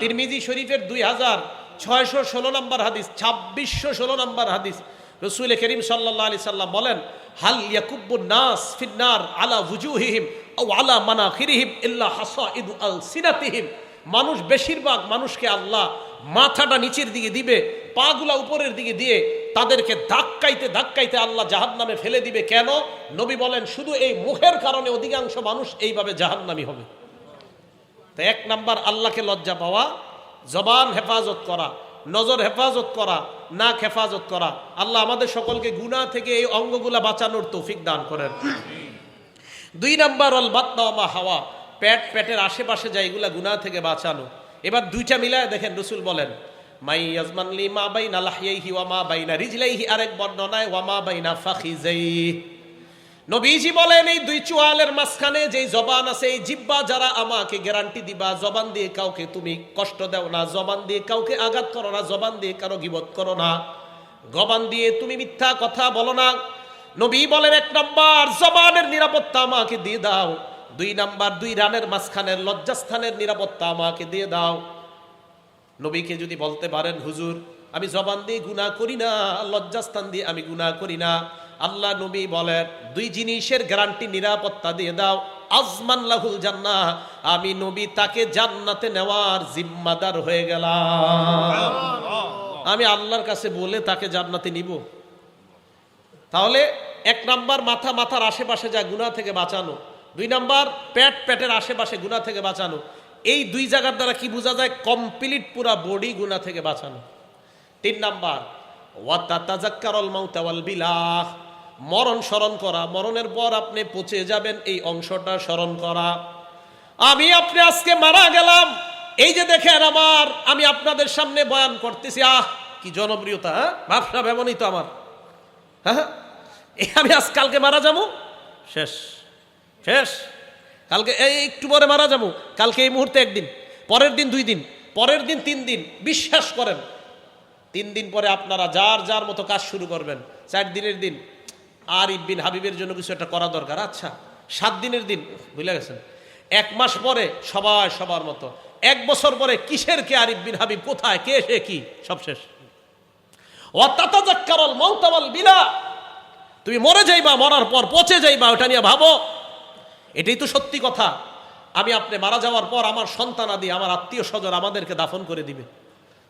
তিরমিজি শরীফের দুই হাজার ছয়শো ষোলো নম্বর হাদিস, ছাব্বিশশো ষোলো নম্বর হাদিস। রসুল করিম সাল্লাহ আলি সাল্লাম বলেন, হাল ইয়াকুব্বু নাস ফিন্নার আলা বুজুহিহিম ও আলা মানাখিরিহিম ইল্লা হাসা ইদু আল সিনাতিহিম মানুষ বেশিরভাগ মানুষকে আল্লাহ মাথাটা নিচের দিকে দিবে, পাগুলা উপরের দিকে দিয়ে তাদেরকে ধাক্কাইতে ধাক্কাইতে আল্লাহ জাহান্নামে ফেলে দিবে। কেন? নবী বলেন, শুধু এই মুখের কারণে অধিকাংশ মানুষ এইভাবে জাহান্নামি হবে। তো এক নাম্বার আল্লাহকে লজ্জা পাওয়া, জবান হেফাজত করা, নজর হেফাজত করা, নাক হেফাজত করা। আল্লাহ আমাদের সকলকে গুনাহ থেকে এই অঙ্গগুলা বাঁচানোর তৌফিক দান করেন। দুই নাম্বার অল বাত্মা হাওয়া। পেট, পেটের আশেপাশে যা এগুলা গুনাহ থেকে বাঁচানো। এবার দুইটা মিলায় দেখেন রসুল বলেন, মাই ইয়াজমানলি মা বাইনা লাহিয়াইহি ওয়া মা বাইনা রিজলাইহি। আরেক বর্ণনায়, ওয়া মা বাইনা ফাখিজাইহি। নবীজি বলেন, এই দুই চুয়ালের মাঝখানে যেই জবান আছে, এই জিব্বা যারা আমাকে গ্যারান্টি দিবা, জবান দিয়ে কাউকে তুমি কষ্ট দাও না, জবান দিয়ে কাউকে আঘাত করো না, জবান দিয়ে কারও গিবত করো না। গবান দিয়ে তুমি মিথ্যা কথা বলো না। নবী বলেন, এক নাম্বার, জবানের নিরাপত্তা আমাকে দিয়ে দাও। দুই নাম্বার, দুই রানের মাঝখানের লজ্জাস্থানের নিরাপত্তা আমাকে দিয়ে দাও। নবীকে যদি বলতে পারেন, হুজুর, আমি জবান দিয়ে গুণা করি না, লজ্জাস্থান দিয়ে আমি গুণা করি না। আল্লাহ নবী বলেন, দুই জিনিসের গ্যারান্টি নিরাপত্তা দিয়ে দাও, আজমান লাহুল জান্না আমি নবী তাকে জান্নাতে নেওয়ার জিম্মাদার হয়ে গেলাম। আমি আল্লাহর কাছে বলে তাকে জান্নাতে নিব। তাহলে এক নাম্বার মাথা মাথার আশেপাশে যা গুণা থেকে বাঁচানো, দুই নাম্বার প্যাট প্যাটের আশেপাশে গুণা থেকে বাঁচানো, এই দুই জায়গার দ্বারা কি বোঝা যায়? কমপ্লিট পুরা বডি গুণা থেকে বাঁচানো। তিন নাম্বার ওয়াতাজাক্কারল মাউতাওয়াল বিলাহ। মরণ স্মরণ করা, মরণের পর আপনি পচে যাবেন, এই অংশটা স্মরণ করা। আমি আপনি আজকে মারা গেলাম। এই যে দেখেন আমার, আমি আপনাদের সামনে বয়ান করতেছি। আহ, কি জনপ্রিয়তা হ্যাঁ? ভাবসাব এমনই তো আমার। হ্যাঁ এই আমি আজ কালকে মারা যাব? শেষ শেষ। কালকে, এই একটু পরে মারা যাব। কালকে এই মুহূর্তে একদিন, পরের দিন দুই দিন, পরের দিন তিন দিন। বিশ্বাস করেন, তিন দিন পরে আপনারা যার যার মতো কাজ শুরু করবেন, চার দিনের দিন। আর ইবিন হাবিবের জন্য কিছু একটা করা দরকার। আচ্ছা সাত দিনের দিন বুঝলে গেছেন? এক মাস পরে সবাই সবার মতো। এক বছর পরে কিসের কে আরিফ বিন হাবিব? কোথায়? কে, সে, কি? সব শেষ। বিলা। তুমি মরে যাইবা, মরার পর পচে যাইবা, ওটা নিয়ে ভাবো। এটাই তো সত্যি কথা। আমি আপনি মারা যাওয়ার পর আমার সন্তান আদি আমার আত্মীয় স্বজন আমাদেরকে দাফন করে দিবে।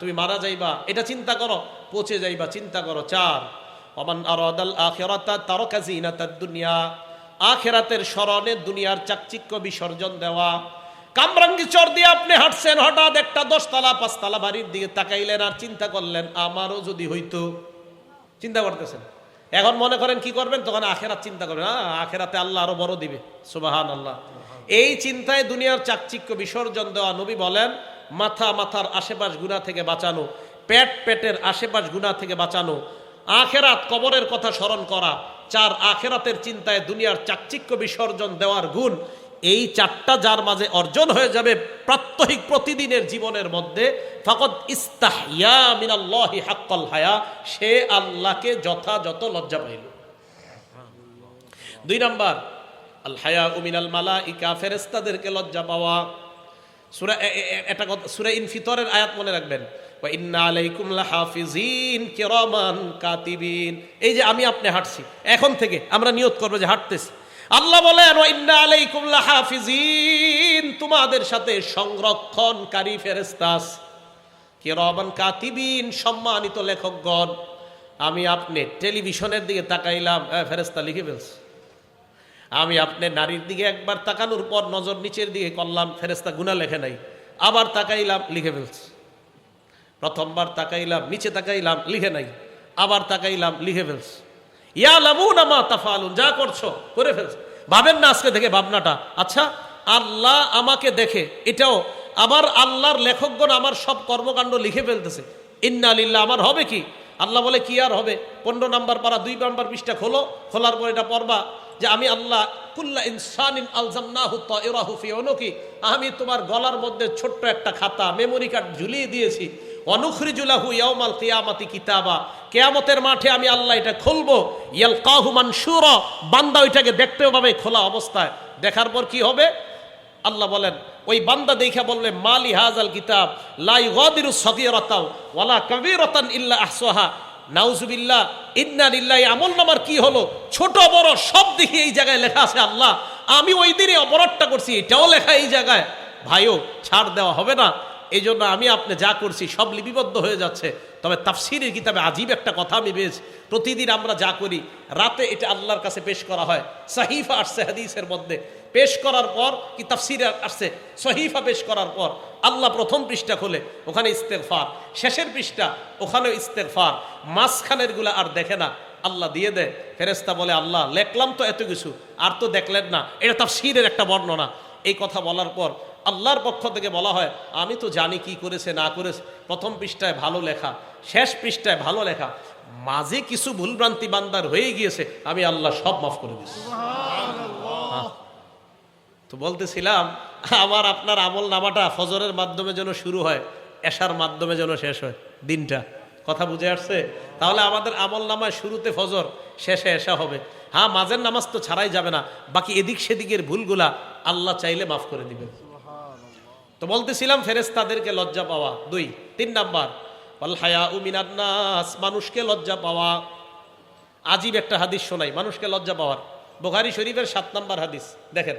তুমি মারা যাইবা, এটা চিন্তা করো, পচে যাইবা, চিন্তা করো। চার অমান আরাদাল আখিরাতা তারকা জিনাতাদ দুনিয়া, আখেরাতের স্মরণে দুনিয়ার চাকচিক্য বিসর্জন দেওয়া। কামরাঙ্গি চর দিয়ে আপনি হাঁটছেন, হঠাৎ একটা দশতলা, পাঁচতলা বাড়ির দিকে তাকাইলেন আর চিন্তা করলেন, আমারও যদি হইতো। চিন্তা করতেছেন? এখন মনে করেন কি করবেন? তখন আখেরাত চিন্তা করবেন হ্যাঁ আখেরাতে আল্লাহ আরও বড় দিবে। সুবাহান আল্লাহ এই চিন্তায় দুনিয়ার চাকচিক্য বিসর্জন দেওয়া নবী বলেন মাথা মাথার আশেপাশ গুণা থেকে বাঁচানো, পেট পেটের আশেপাশ গুণা থেকে বাঁচানো, আখেরাত কবরের কথা স্মরণ করা, চার আখেরাতের চিন্তায় দুনিয়ার চাকচিক্য বিসর্জন দেওয়ার গুণ, এই চারটা যার মাঝে অর্জন হয়ে যাবে প্রাত্যহিক প্রতিদিনের জীবনের মধ্যে ফকত ইস্তাহিয়া মিনাল্লাহি হাক্কাল হায়া, সে আল্লাহকে যথাযথ লজ্জা পাইল। দুই নাম্বার, আল হায়া উমিনাল মালা ইকা ফেরেস্তাদেরকে লজ্জা পাওয়া। সুরা সুরা আয়াত মনে রাখবেন। এই যে আমি আপনি হাঁটছি, এখন থেকে আমরা করব যে হাঁটতেছি। আল্লাহ বলেন তোমাদের সাথে সংরক্ষণকারী ফেরেস্তাস কিরামান কাতিবিন, সম্মানিত লেখকগণ। আমি আপনি টেলিভিশনের দিকে তাকাইলাম ফেরেস্তা লিখে ফেলছে। আমি আপনি নারীর দিকে একবার তাকানোর পর নজর নিচের দিকে করলাম ফেরেস্তা গুণা লেখে নাই। আবার তাকাইলাম, লিখে ফেলছে। প্রথমবার তাকাইলাম, নিচে তাকাইলাম, লিখে নাই। আবার তাকাইলাম, লিখে ফেলছে। ইয়া লামুন আমা তাফালুন, যা করছ, করে ফেলছে। ভাবেন না আজকে থেকে ভাবনাটা। আচ্ছা আল্লাহ আমাকে দেখে, এটাও আবার আল্লাহর লেখকগণ আমার সব কর্মকাণ্ড লিখে ফেলতেছে। ইন্না লিল্লাহ, আমার হবে কি? আল্লাহ বলে, কি আর হবে? পনেরো নাম্বার পারা, দুই নাম্বার পৃষ্ঠা খোলো। খোলার পর এটা পড়বা। যে আমি আল্লাহ, কুল্লা ইনসানিন আলজামনাহু তায়রাহু ফি উনুকি। আমি তোমার গলার মধ্যে ছোট্ট একটা খাতা মেমোরি কার্ড ঝুলিয়ে দিয়েছি। অনুখরিজুলাহু ইয়াউমাল কিয়ামাতি কিতাবা। কেয়ামতের মাঠে আমি আল্লাহ এটা খুলবো। ইয়ালকাহু মানশুরা বান্দা ওইটাকে দেখতে পাবে খোলা অবস্থায়। দেখার পর কি হবে? আল্লাহ বলেন, ওই বান্দা দেখা বললে, মালি হাজাল কিতাব লাই গদিরু সগীরাতাও, ওয়ালা কবীরাতান ইল্লা আহসাহা। নাউজুবিল্লাহ, ইন্না লিল্লাহি, আমল নামার কি হলো? ছোট, বড়, সব দিকে এই জায়গায় লেখা আছে আল্লাহ। আমি ওই দিনে অপরাধটা করছি, এটাও লেখা এই জায়গায়। ভাইও, ছাড় দেওয়া হবে না। এই জন্য আমি আপনি যা করছি সব লিপিবদ্ধ হয়ে যাচ্ছে। তবে তাফসিরের কিতাবে আজীব একটা কথা আমি পেয়েছি। প্রতিদিন আমরা যা করি, রাতে এটা আল্লাহর কাছে পেশ করা হয়। সাহিফা আসছে হাদিসের মধ্যে। পেশ করার পর কি তাফসিরে আসছে? সহিফা পেশ করার পর আল্লাহ প্রথম পৃষ্ঠা খোলে, ওখানে ইস্তেগফার। শেষের পৃষ্ঠা, ওখানেও ইস্তেগফার। মাঝখানেরগুলা আর দেখে না, আল্লাহ দিয়ে দেয়। ফেরেস্তা বলে, আল্লাহ, লেখলাম তো এত কিছু, আর তো দেখলেন না। এটা তাফসিরের একটা বর্ণনা। এই কথা বলার পর আল্লাহর পক্ষ থেকে বলা হয় আমি তো জানি কি করেছে না করেছে। প্রথম পৃষ্ঠায় ভালো লেখা শেষ পৃষ্ঠায় ভালো লেখা। মাঝে কিছু ভুলভ্রান্তি বান্দার হয়ে গিয়েছে আমি আল্লাহ সব মাফ করে দিচ্ছি তো বলতেছিলাম আমার আপনার আমল নামাটা ফজরের মাধ্যমে যেন শুরু হয় এশার মাধ্যমে যেন শেষ হয় দিনটা। কথা বুঝে আসছে? তাহলে আমাদের আমল নামায় শুরুতে ফজর শেষে এসা হবে। হ্যাঁ মাঝের নামাজ তো ছাড়াই যাবে না বাকি এদিক সেদিকের ভুলগুলা আল্লাহ চাইলে মাফ করে দিবেন। তো বলতেছিলাম ফেরেস্তাদেরকে লজ্জা পাওয়া। দুই, তিন নাম্বার উমিনান্নাস মানুষকে লজ্জা পাওয়া। আজীব একটা হাদিস শোনাই, মানুষকে লজ্জা পাওয়ার। বোখারি শরীফের সাত নাম্বার হাদিস, দেখেন,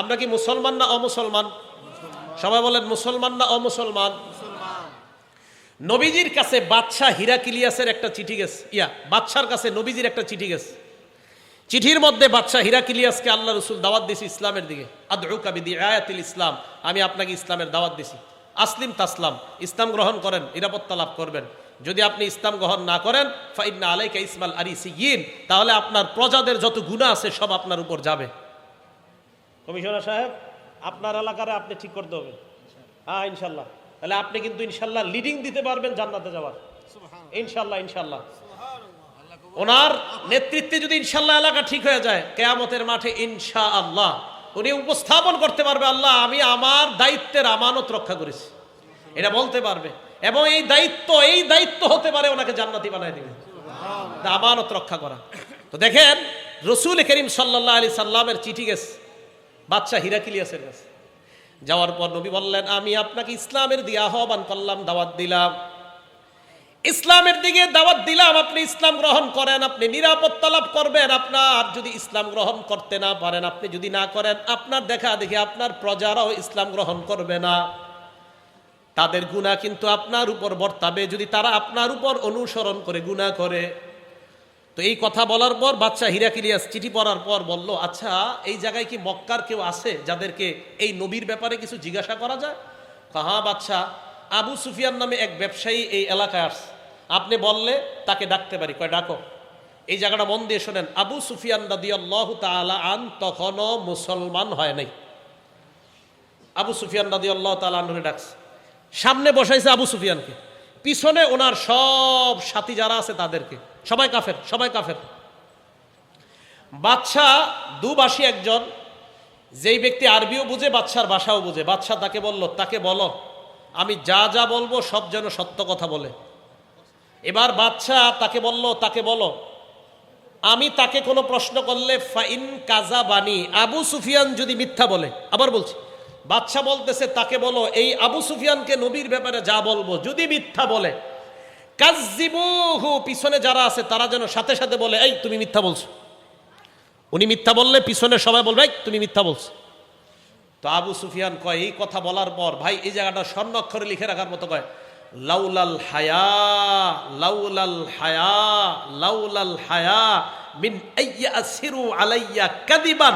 আমরা কি মুসলমান না অমুসলমান? সবাই বলেন, মুসলমান না অমুসলমান? নবীজির কাছে বাদশাহ হিরাকিলিয়াসের একটা চিঠি গেছে, ইয়া, বাদশার কাছে নবীজির একটা চিঠি গেছে। চিঠির মধ্যে বাদশাহ হিরাকিলিয়াসকে আল্লাহ রসুল দাওয়াত দিছি ইসলামের দিকে। আদরুকাবিদি আয়াতিল ইসলাম আমি আপনাকে ইসলামের দাওয়াত দিছি। আসলিম তাসলাম ইসলাম গ্রহণ করেন নিরাপত্তা লাভ করবেন। যদি আপনি ইসলাম গ্রহণ না করেন ফাইন্না আলাইকা ইসমাল আরি সিগিন তাহলে আপনার প্রজাদের যত গুণা আছে সব আপনার উপর যাবে। কমিশনার সাহেব আপনার এলাকারে আপনি ঠিক করতে হবে। হ্যাঁ ইনশাল্লাহ। তাহলে আপনি কিন্তু ইনশাল্লাহ লিডিং দিতে পারবেন জান্নাতে যাওয়ার। ইনশাল্লাহ ইনশাল্লাহ। ওনার নেতৃত্বে যদি ইনশাল্লাহ এলাকা ঠিক হয়ে যায়, কেয়ামতের মাঠে ইনশা আল্লাহ উনি উপস্থাপন করতে পারবে, আল্লাহ, আমি আমার দায়িত্বের আমানত রক্ষা করেছি। এটা বলতে পারবে। এবং এই দায়িত্ব এই দায়িত্ব হতে পারে ওনাকে জান্নাতি বানায় দিবে। আমানত রক্ষা করা। তো দেখেন, রসুল করিম সাল্লাহ আলি সাল্লামের চিঠি গেছে বাচ্চা হিরাকিলিয়াসের কাছে। যাওয়ার পর নবী বললেন, আমি আপনাকে ইসলামের দিয়ে আহ্বান করলাম, দাওয়াত দিলাম। ইসলামের দিকে দাওয়াত দিলাম, আপনি ইসলাম গ্রহণ করেন, আপনি নিরাপত্তা লাভ করবেন, আপনার যদি ইসলাম গ্রহণ করতে না পারেন, আপনি যদি না করেন, আপনার দেখা দেখে আপনার প্রজারাও ইসলাম গ্রহণ করবে না। তাদের গুণা কিন্তু আপনার উপর বর্তাবে, যদি তারা আপনার উপর অনুসরণ করে গুণা করে। তো এই কথা বলার পর বাচ্চা হিরাকিলিয়াস চিঠি পড়ার পর বলল আচ্ছা এই জায়গায় কি মক্কার কেউ আছে যাদেরকে এই নবীর ব্যাপারে কিছু জিজ্ঞাসা করা যায়? কাহা বাচ্চা আবু সুফিয়ান নামে এক ব্যবসায়ী এই এলাকায় আসছে। আপনি বললে তাকে ডাকতে পারি। কয়, ডাকো। এই জায়গাটা মন দিয়ে শোনেন। আবু সুফিয়ান রাদিয়াল্লাহু তাআলা আন তখনও মুসলমান হয় নাই। আবু সুফিয়ান রাদিয়াল্লাহু তাআলা আনহুরে ডাকছে। সামনে বসাইছে আবু সুফিয়ানকে। পিছনে ওনার সব সাথী যারা আছে তাদেরকে। সবাই কাফের সবাই কাফের। বাদশা দুবাসী একজন। যেই ব্যক্তি আরবিও বুঝে, বাদশার ভাষাও বুঝে। বাদশা তাকে বলল, তাকে বলো আমি যা যা বলব সব যেন সত্য কথা বলে। এবার বাচ্চা তাকে বলল, তাকে বলো। আমি তাকে কোনো প্রশ্ন করলে ফাইন কাজা বানি, আবু সুফিয়ান যদি মিথ্যা বলে। আবার বলছি বাচ্চা বলতেছে, তাকে বলো, এই আবু সুফিয়ানকে নবীর ব্যাপারে যা বলব, যদি মিথ্যা বলে। কাজিবুহু পিছনে যারা আছে, তারা যেন সাথে সাথে বলে, এই তুমি মিথ্যা বলছো। উনি মিথ্যা বললে পিছনে সবাই বলবে, এই তুমি মিথ্যা বলছো। তো আবু সুফিয়ান কয়, এই কথা বলার পর ভাই, এই জায়গাটা স্বর্ণ অক্ষরে লিখে রাখার মতো কয়, লাউলাল হায়া লাউলাল হায়া লাউলাল হায়া, মিন আইয়াসিরু আলাইয়া কাদিবান,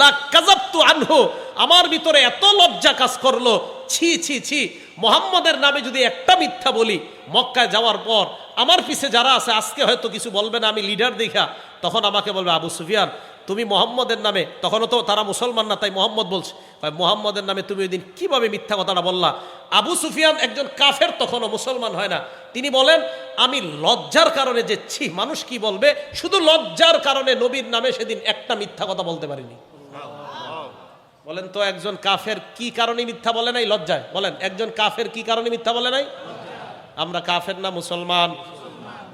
লা কাযাবতু আনহু। আমার ভিতরে এত লজ্জা কাজ করল। ছি ছি ছি, মোহাম্মদের নামে যদি একটা মিথ্যা বলি, মক্কায় যাওয়ার পর আমার পিছে যারা আছে, আজকে হয়তো কিছু বলবে না, আমি লিডার দেখা, তখন আমাকে বলবে আবু সুফিয়ান তুমি মোহাম্মদের নামে, তখনও তো তারা মুসলমান না, তাই মোহাম্মদ বলছে। মোহাম্মদের নামে তুমি ওই দিন কীভাবে মিথ্যা কথাটা বললা? আবু সুফিয়ান একজন কাফের তখনও মুসলমান হয় না। তিনি বলেন, আমি লজ্জার কারণে যে ছি মানুষ কি বলবে? শুধু লজ্জার কারণে নবীর নামে সেদিন একটা মিথ্যা কথা বলতে পারিনি। বলেন তো, একজন কাফের কি কারণে মিথ্যা বলে নাই? লজ্জায়। বলেন, একজন কাফের কি কারণে মিথ্যা বলে নাই? আমরা কাফের না, মুসলমান।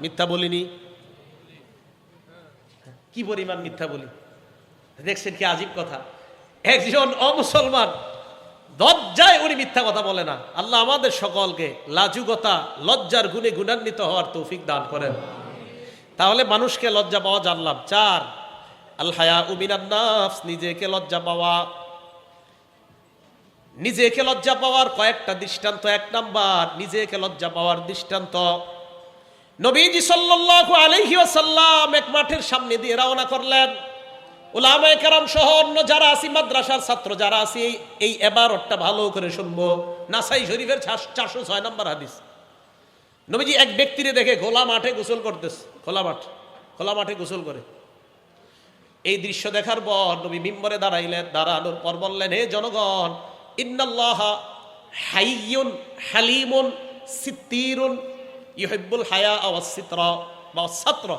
মিথ্যা বলিনি। কি পরিমাণ মিথ্যা বলি? দেখছেন কি আজীব কথা? একজন অমুসলমান লজ্জায় উনি মিথ্যা কথা বলে না। আল্লাহ আমাদের সকলকে লাজুকতা, লজ্জার গুণে গুণান্বিত হওয়ার তৌফিক দান করেন। তাহলে মানুষকে লজ্জা পাওয়া জানলাম। চার আল হায়া নিজেকে লজ্জা পাওয়া। নিজেকে লজ্জা পাওয়ার কয়েকটা দৃষ্টান্ত, এক নাম্বার, নিজেকে লজ্জা পাওয়ার দৃষ্টান্ত। নবীজি সাল্লাল্লাহু আলাইহি এক মাঠের সামনে দিয়ে রওনা করলেন। উলামায়ে কেরাম সহ অন্য যারা আছি, মাদ্রাসার ছাত্র যারা আছি, এই এই এবারটা ভালো করে শুনব। নাসাই শরীফের চারশো ছয় নম্বর হাদিস। নবীজি এক ব্যক্তিরে দেখে খোলা মাঠে গোসল করতেছে। খোলা মাঠ। খোলা মাঠে গোসল করে। এই দৃশ্য দেখার পর নবী মিম্বরে দাঁড়াইলেন, দাঁড়ানোর পর বললেন, হে জনগণ, ইন্নাল্লাহ হাইয়ুন হালিমুন সিত্তিরুন ইহিব্বুল হায়া আওয়াস সিত্র বা ছাত্র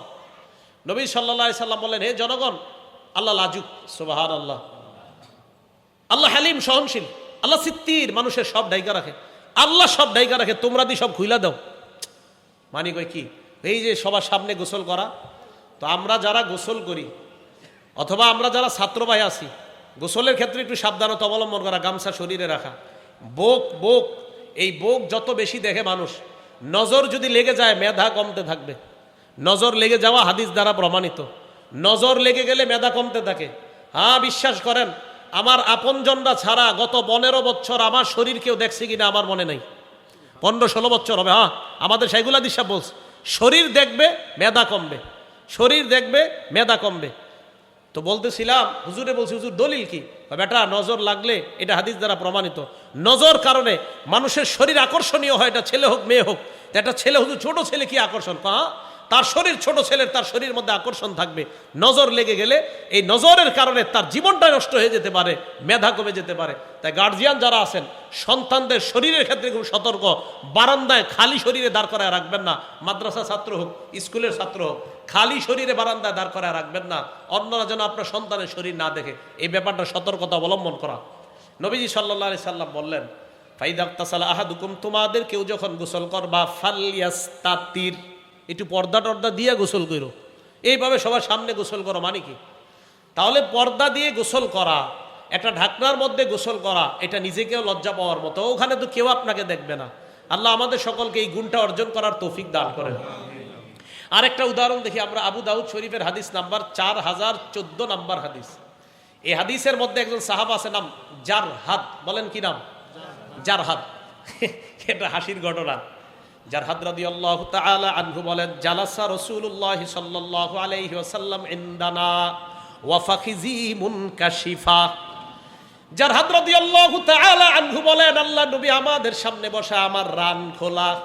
নবী সাল্লাল্লাহু সাল্লাম বললেন, হে জনগণ আল্লাহ লাজুক সুবাহান আল্লাহ আল্লাহ হালিম, সহনশীল। আল্লাহ সিত্তির মানুষের সব ডাইকা রাখে। আল্লাহ সব ডাইকা রাখে, তোমরা দি সব খুইলা দাও। মানি কই কি? এই যে সবার সামনে গোসল করা, তো আমরা যারা গোসল করি, অথবা আমরা যারা ছাত্র আছি, গোসলের ক্ষেত্রে একটু সাবধানতা অবলম্বন করা, গামছা শরীরে রাখা। বোক বোক, এই বোক যত বেশি দেখে মানুষ, নজর যদি লেগে যায়, মেধা কমতে থাকবে। নজর লেগে যাওয়া হাদিস দ্বারা প্রমাণিত। নজর লেগে গেলে মেধা কমতে থাকে। হ্যাঁ বিশ্বাস করেন, আমার আপনজনরা ছাড়া গত পনেরো বছর আমার শরীর কেউ দেখছে কিনা আমার মনে নেই। পনেরো ষোলো বছর হবে হ্যাঁ আমাদের সেইগুলা দিশা বলছে, শরীর দেখবে, মেধা কমবে। শরীর দেখবে, মেধা কমবে। তো বলতেছিলাম, হুজুরে বলছি, হুজুর, দলিল কি? বেটা, নজর লাগলে এটা হাদিস দ্বারা প্রমাণিত। নজর কারণে মানুষের শরীর আকর্ষণীয় হয়, এটা ছেলে হোক, মেয়ে হোক। একটা ছেলে, হুজুর, ছোট ছেলে কি আকর্ষণ? হ্যাঁ তার শরীর ছোট ছেলের, তার শরীরের মধ্যে আকর্ষণ থাকবে। নজর লেগে গেলে এই নজরের কারণে তার জীবনটা নষ্ট হয়ে যেতে পারে, মেধা কমে যেতে পারে। তাই গার্জিয়ান যারা আছেন, সন্তানদের শরীরের ক্ষেত্রে খুব সতর্ক। বারান্দায় খালি শরীরে দাঁড় করায় রাখবেন না। মাদ্রাসা ছাত্র হোক, স্কুলের ছাত্র হোক, খালি শরীরে বারান্দায় দাঁড় করায় রাখবেন না। অন্যরা যেন আপনার সন্তানের শরীর না দেখে। এই ব্যাপারটা সতর্কতা অবলম্বন করা। নবীজি সাল্লাহ আলি সাল্লাম বললেন ফাইদাক্তাসাল আহাদুকুম, তোমাদের কেউ যখন গোসল করবা ফালিয়াস্তাতির একটু পর্দা টর্দা দিয়ে গোসল করো। এইভাবে সবার সামনে গোসল করো মানে কি? তাহলে পর্দা দিয়ে গোসল করা, একটা ঢাকনার মধ্যে গোসল করা, এটা নিজেকেও লজ্জা পাওয়ার মতো। ওখানে তো কেউ আপনাকে দেখবে না। আল্লাহ আমাদের সকলকে এই গুণটা অর্জন করার তৌফিক দান করেন। আরেকটা উদাহরণ দেখি আমরা, আবু দাউদ শরীফের হাদিস নাম্বার চার হাজার চোদ্দ নাম্বার হাদিস। এই হাদিসের মধ্যে একজন সাহাব আছে, নাম জার হাত বলেন কি নাম? জার হাত এটা হাসির ঘটনা। যার হাত রাদি আল্লাহ তাআলা আনহু বলেন, জালাসা রসুল্লাহ সাল্লাল্লাহু আলাইহি ওয়াসাল্লাম ইনদানা ওয়া ফাখিজি মুনকাশিফা। যার হাত রাদি আল্লাহ তাআলা আনহু বলেন, আল্লাহ নবী আমাদের সামনে বসা আমার রান খোলা।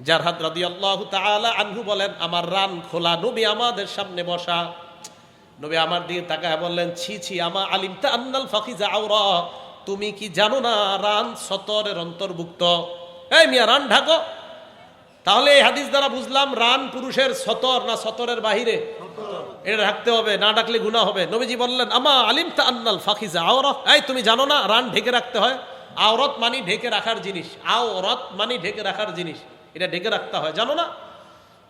যার হাত রাদি আল্লাহ তাআলা আনহু বলেন, আমার রান খোলা, নবী আমাদের সামনে বসা। নবী আমার দিকে তাকায় বললেন, ছি ছি, আমা আলিমতা আন্নাল ফাকিজা আওরা, তুমি কি জানো না রান সতরের অন্তর্ভুক্ত? এই মিয়া, রান ঢাকো। তাহলে এই হাদিস দ্বারা বুঝলাম রান পুরুষের সতর না সতরের বাহিরে। এটা রাখতে হবে, না ডাকলে গুণা হবে। নবীজি বললেন, আমা আলিম তা আন্নাল ফাকিজা আওরত? এই তুমি জানো না, রান ঢেকে রাখতে হয়। আওরত মানি ঢেকে রাখার জিনিস। আওরত মানি ঢেকে রাখার জিনিস। এটা ঢেকে রাখতে হয়, জানো না?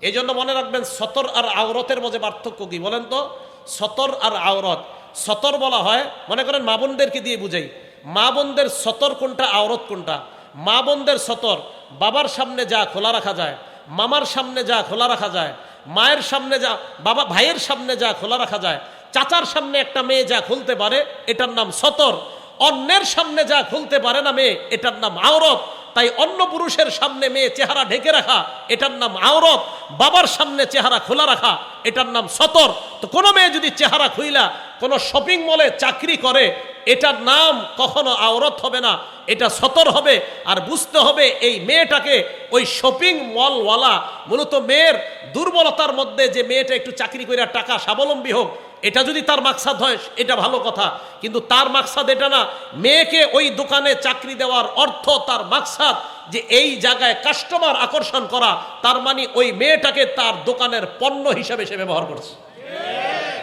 এই জন্য মনে রাখবেন, সতর আর আওরতের মধ্যে পার্থক্য কি বলেন তো? সতর আর আওরত। সতর বলা হয়, মনে করেন, মা বোনদেরকে দিয়ে বুঝাই। মা বোনদের সতর কোনটা, আওরত কোনটা? মা বোনদের সতর, বাবার সামনে যা খোলা রাখা যায়, মামার সামনে যা খোলা রাখা যায়, মায়ের সামনে যা, বাবা, ভাইয়ের সামনে যা খোলা রাখা যায়, চাচার সামনে একটা মেয়ে যা খুলতে পারে, এটার নাম সতর। অন্যের সামনে যা খুলতে পারে না মেয়ে, এটার নাম আওরত তাই অন্য পুরুষের সামনে মেয়ে চেহারা ঢেকে রাখা, এটার নাম আওরত বাবার সামনে চেহারা খোলা রাখা, এটার নাম সতর। তো কোনো মেয়ে যদি চেহারা খুইলা কোনো শপিং মলে চাকরি করে, এটার নাম কখনো আওরত হবে না, এটা সতর হবে আর বুঝতে হবে এই মেয়েটাকে ওই শপিং মলওয়ালা মূলত মেয়ের দুর্বলতার মধ্যে যে মেয়েটা একটু চাকরি করে টাকা স্বাবলম্বী হোক, এটা যদি তার মাকসাদ হয়, এটা ভালো কথা। কিন্তু তার মাকসাদ এটা না, মেয়েকে ওই দোকানে চাকরি দেওয়ার অর্থ তার মাকসাদ যে এই জায়গায় কাস্টমার আকর্ষণ করা, তার মানে ওই মেয়েটাকে তার দোকানের পণ্য হিসাবে সে ব্যবহার করছে।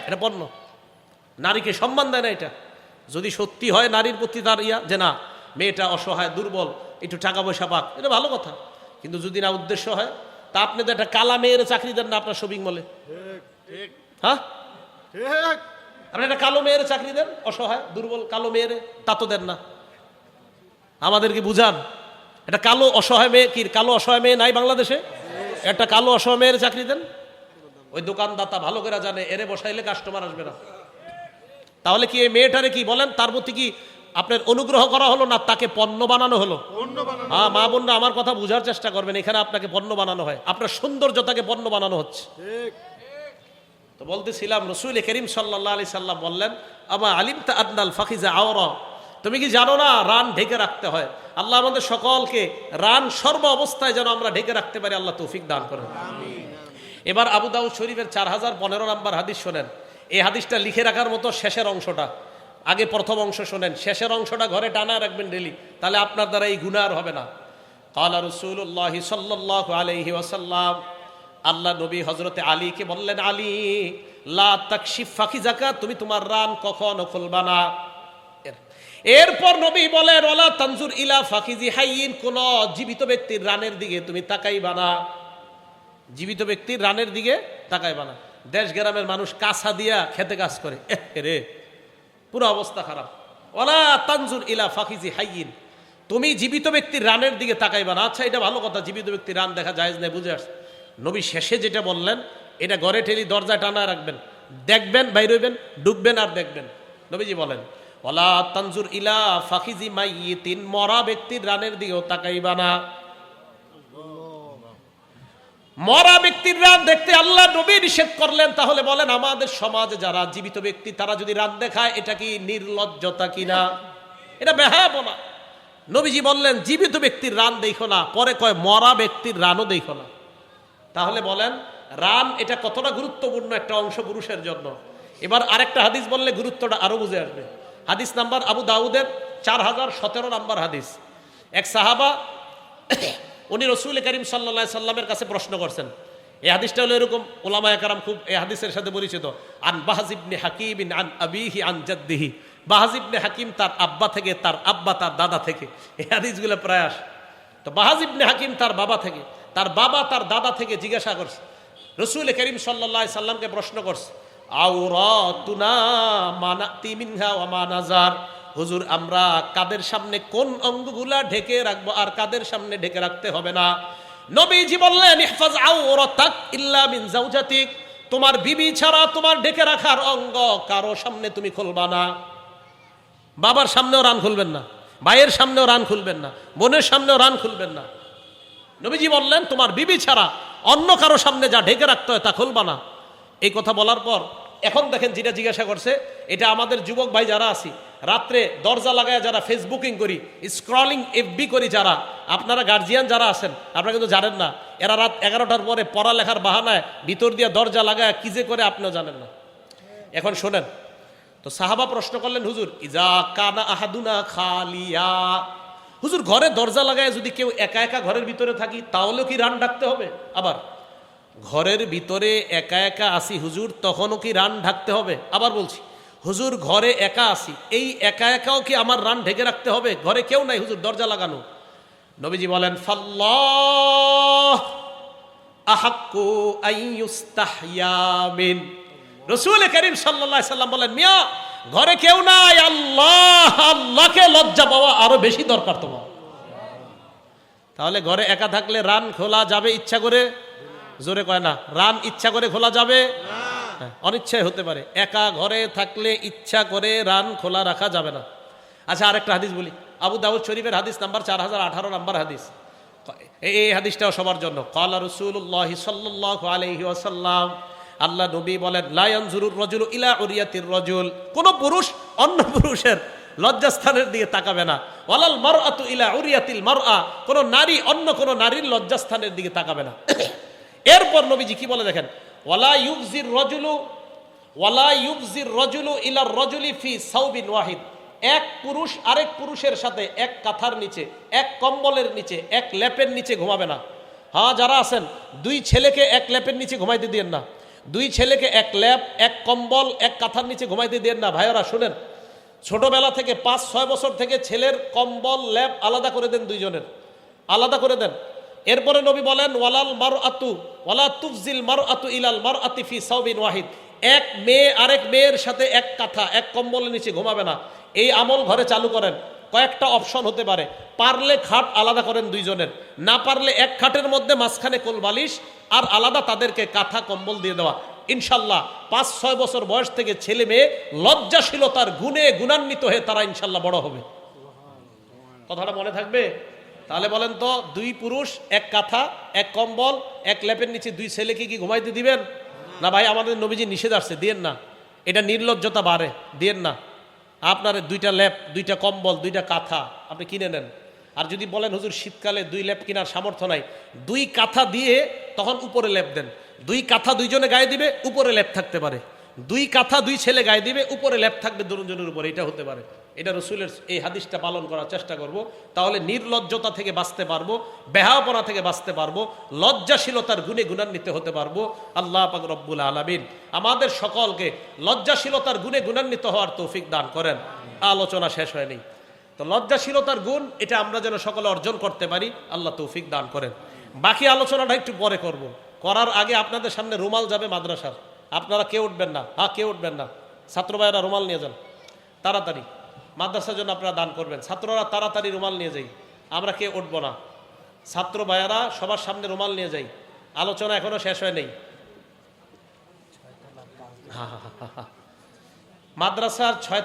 এটা পণ্য। নারীকে সম্মান দেয় না এটা। যদি সত্যি হয় নারীর প্রতি তার ইয়া যে না, মেয়েটা অসহায়, দুর্বল, একটু টাকা পয়সা পাক, এটা ভালো কথা। কিন্তু যদি না উদ্দেশ্য হয়, তা আপনি তো একটা কালা মেয়ের চাকরি দেন না আপনার শপিং মলে। হ্যাঁ? আপনি একটা কালো মেয়ের চাকরি দেন, অসহায়, দুর্বল, কালো মেয়ের, তা তো দেন না। আমাদেরকে বুঝান, একটা কালো অসহায় মেয়ে কি, কালো অসহায় মেয়ে নাই বাংলাদেশে? একটা কালো অসহায় মেয়ের চাকরি দেন। ওই দোকানদাতা ভালো করে জানে, এরে বসাইলে কাস্টমার আসবে না। তাহলে কি এই মেয়েটারে কি বলেন? তার প্রতি কি আপনার অনুগ্রহ করা হলো না তাকে পণ্য বানানো হলো? হ্যাঁ মা বোনরা আমার কথা বোঝার চেষ্টা করবেন এখানে আপনাকে পণ্য বানানো হয়। আপনার সৌন্দর্যতাকে পণ্য বানানো হচ্ছে। তো বলতেছিলাম রসুল করিম সাল্লাহ আলি সাল্লাম বললেন আমা আলিম তা আদনাল ফাকিজা আওরা? তুমি কি জানো না রান ঢেকে রাখতে হয়। আল্লাহ আমাদের সকলকে রান সর্ব অবস্থায় যেন আমরা ঢেকে রাখতে পারি আল্লাহ তৌফিক দান করেন। এবার আবু দাউদ শরীফের চার হাজার পনেরো নম্বর হাদিস শোনেন। এই হাদিসটা লিখে রাখার মতো শেষের অংশটা। আগে প্রথম অংশ শোনেন, শেষের অংশটা ঘরে টানা রাখবেন ডেলি তাহলে আপনার দ্বারা এই গুনার হবে না। কালা রসুল্লাহ সাল্লাহ আলহি ওয়াসাল্লাম, আল্লাহ নবী হজরতে আলীকে বললেন, আলী, লা তাকশিফ ফাকি জাকা তুমি তোমার রান কখনো খুলবা না। এরপর নবী বলেন ওলা তানজুর ইলা ফাকিজি হাইয়িন, কোন জীবিত ব্যক্তির রানের দিকে তুমি তাকাইবা না। জীবিত ব্যক্তির রানের দিকে তাকাইবা না। দেশ গ্রামের মানুষ কাছা দিয়া খেতে কাজ করে। রে, পুরো অবস্থা খারাপ। ওলা তানজুর ইলা ফাকিজি হাইয়িন। তুমি জীবিত ব্যক্তির রানের দিকে তাকাইবা না। আচ্ছা এটা ভালো কথা, জীবিত ব্যক্তির রান দেখা যায় না বুঝে আসছে। নবী শেষে যেটা বললেন, এটা ঘরে ঠেলি দরজায় টানা রাখবেন। দেখবেন বাইর হইবেন ডুববেন আর দেখবেন। নবীজি বলেন ওলা তানজুর ইলা ফাকিজি মাইয়িতিন, মরা ব্যক্তির রানের দিকেও তাকাইবা না। মরা ব্যক্তির রান দেখতে আল্লাহ নবী নিষেধ করলেন, তাহলে বলেন আমাদের সমাজে যারা জীবিত ব্যক্তি, তারা যদি রান দেখায়, এটা কি নির্লজ্জতা কিনা? এটা বেহায়াপনা। নবীজি বললেন, জীবিত ব্যক্তির রান দেখো না, পরে কয়, মরা ব্যক্তির রানও দেখো না। তাহলে বলেন, রান এটা কতটা গুরুত্বপূর্ণ একটা অংশ পুরুষের জন্য। এবার আরেকটা হাদিস বললে গুরুত্বটা আরও বুঝে আসবে। হাদিস নাম্বার আবু দাউদের চার হাজার সতেরো নাম্বার হাদিস। এক সাহাবা উনি রসুল করিম সাল্লা সাল্লামের কাছে প্রশ্ন করছেন। এই হাদিসটা হলো এরকম ওলামা কারাম খুব এই হাদিসের সাথে পরিচিত। আন বাহাজিবনে হাকিম আন আবিহি আন জাদ্দিহি। বাহাজিবনে হাকিম তার আব্বা থেকে, তার আব্বা তার দাদা থেকে। এই হাদিসগুলো প্রয়াস তো বাহাজিবনে হাকিম তার বাবা থেকে, তার বাবা তার দাদা থেকে জিজ্ঞাসা করছে। রসুল করিম সাল্লা সাল্লামকে প্রশ্ন করছে আউরাতুনা মানাতি মিনহা ওয়া মা নাজার? হুজুর, আমরা কাদের সামনে কোন অঙ্গগুলা ঢেকে রাখব আর কাদের সামনে ঢেকে রাখতে হবে না। নবীজি বললেন, ইহফাজ আউরাতাক ইল্লা মিন জাওজাতিক তোমার বিবি ছাড়া তোমার ঢেকে রাখার অঙ্গ কারও সামনে তুমি খুলবা না। বাবার সামনেও রান খুলবেন না, ভাইয়ের সামনেও রান খুলবেন না, বোনের সামনেও রান খুলবেন না। নবীজি বললেন, তোমার বিবি ছাড়া অন্য কারও সামনে যা ঢেকে রাখতে হয় তা খুলবা না। এই কথা বলার পর এখন দেখেন যেটা জিজ্ঞাসা করছে, এটা আমাদের যুবক ভাই যারা আছি, রাত্রে দরজা লাগায় যারা ফেসবুকিং করি স্ক্রলিং এফবি করি যারা, আপনারা গার্জিয়ান যারা আছেন, আপনারা কিন্তু জানেন না, এরা রাত এগারোটার পরে পড়ালেখার বাহানায় ভিতর দিয়ে দরজা লাগায় কি যে করে আপনিও জানেন না। এখন শোনেন, তো সাহাবা প্রশ্ন করলেন, হুজুর, ইজা কানা আহাদুনা খালিয়া? হুজুর, ঘরে দরজা লাগায় যদি কেউ একা একা ঘরের ভিতরে থাকি, তাহলেও কি রান ডাকতে হবে? আবার ঘরের ভিতরে একা একা আসি, হুজুর তখনও কি রান ঢাকতে হবে? আবার বলছি, হুজুর, ঘরে একা আসি, এই একা একাও কি আমার রান ঢেকে রাখতে হবে? ঘরে কেউ নাই, হুজুর, দরজা লাগানো। নবীজি বলেন, ফাল্লাহ আহাক্কু আইয়ুস্তাহয়ামিন রসুল করিম আলাইহি সাল্লাম বলেন, মিয়া, ঘরে কেউ নাই, আল্লাহ, আল্লাহকে লজ্জা পাওয়া আরও বেশি দরকার তোমার। তাহলে ঘরে একা থাকলে রান খোলা যাবে ইচ্ছা করে? জোরে কয় না রান ইচ্ছা করে খোলা যাবে? হ্যাঁ, অনিচ্ছায় হতে পারে। একা ঘরে থাকলে ইচ্ছা করে রান খোলা রাখা যাবে না। আচ্ছা আরেকটা হাদিস বলি। আবু দাউদ শরীফের হাদিস নাম্বার চার হাজার আঠারো নাম্বার হাদিস। এই হাদিসটাও সবার জন্য। কালা রসুল্লাহ সাল্লাহ আলহি ওয়াসাল্লাম আল্লাহ নবী বলেন লায়ন জুরুর রজুল ইলা উরিয়াতির রজুল। কোন পুরুষ অন্য পুরুষের লজ্জাস্থানের দিকে তাকাবে না। ওয়ালাল মার ইলা উরিয়াতিল মার কোনো নারী অন্য কোনো নারীর লজ্জাস্থানের দিকে তাকাবে না। এরপর নবীজি কি বলে দেখেন? ওয়ালা ইউজির রজুলু, ওয়ালা ইউজির রজুলু ইলার রজুলি ফি সাউবিন ওয়াহিদ। এক পুরুষ আরেক পুরুষের সাথে এক কাঁথার নিচে, এক কম্বলের নিচে, এক ল্যাপের নিচে ঘুমাবে না। হ্যাঁ যারা আছেন, দুই ছেলেকে এক ল্যাপের নিচে ঘুমাইতে দিয়েন না। দুই ছেলেকে এক ল্যাপ এক কম্বল, এক কাঁথার নিচে ঘুমাইতে দিয়েন না। ভাইয়েরা, শুনেন, ছোটবেলা থেকে পাঁচ, ছয় বছর থেকে ছেলের কম্বল ল্যাপ আলাদা করে দেন দুইজনের। আলাদা করে দেন। এরপরে নবী বলেন, ওয়ালাল মার আতু ওয়ালা তুফজিল মার আতু ইলাল মার আতিফি সাউবিন ওয়াহিদ। এক মেয়ে, আরেক মেয়ের সাথে এক কাঁথা, এক কম্বলের নিচে ঘুমাবে না। এই আমল ঘরে চালু করেন। কয়েকটা অপশন হতে পারে। পারলে খাট আলাদা করেন দুইজনের। না পারলে এক খাটের মধ্যে মাঝখানে কোল বালিশ আর আলাদা তাদেরকে কাঁথা, কম্বল দিয়ে দেওয়া। ইনশাল্লাহ পাঁচ, ছয় বছর বয়স থেকে ছেলে মেয়ে লজ্জাশীলতার গুণে গুণান্বিত হয়ে তারা ইনশাল্লাহ বড় হবে। কথাটা মনে থাকবে? তাহলে বলেন তো, দুই পুরুষ, এক কাঁথা, এক কম্বল, এক ল্যাপের নিচে দুই ছেলেকে কি ঘুমাইতে দিবেন? না ভাই, আমাদের নবীজি নিষেধ আসছে, দিয়েন না। এটা নির্লজ্জতা বাড়ে, দিয়েন না। আপনার দুইটা ল্যাপ দুইটা কম্বল, দুইটা কাঁথা, আপনি কিনে নেন। আর যদি বলেন, হুজুর, শীতকালে দুই ল্যাপ কেনার সামর্থ্য নাই। দুই কাঁথা দিয়ে তখন উপরে ল্যাপ দেন। দুই কাঁথা দুইজনে গায়ে দিবে, উপরে ল্যাপ থাকতে পারে। দুই কাঁথা দুই ছেলে গায়ে দিবে, উপরে ল্যাপ থাকবে দুজনের উপরে, এটা হতে পারে। এটা রসুলের এই হাদিসটা পালন করার চেষ্টা করব। তাহলে নির্লজ্জতা থেকে বাঁচতে পারব বেহাপনা থেকে বাঁচতে পারব, লজ্জাশীলতার গুণে গুণান্বিত হতে পারব। আল্লাহ পাক রব্বুল আলমিন আমাদের সকলকে লজ্জাশীলতার গুণে গুণান্বিত হওয়ার তৌফিক দান করেন। আলোচনা শেষ হয়নি। তো লজ্জাশীলতার গুণ, এটা আমরা যেন সকলে অর্জন করতে পারি, আল্লাহ তৌফিক দান করেন। বাকি আলোচনাটা একটু পরে করব। করার আগে আপনাদের সামনে রুমাল যাবে মাদ্রাসার। আপনারা কেউ উঠবেন না হ্যাঁ কেউ উঠবেন না। ছাত্র ভাইয়েরা রুমাল নিয়ে যান। তাড়াতাড়ি। মাদ্রাসার জন্য আপনারা দান করবেন। ছাত্ররা তাড়াতাড়ি রুমাল নিয়ে যাই। আমরা কে উঠবো না। ছাত্র ভাইয়ারা সবার সামনে রুমাল নিয়ে যাই। আলোচনা এখনও শেষ হয় নেই। মাদ্রাসার ছয়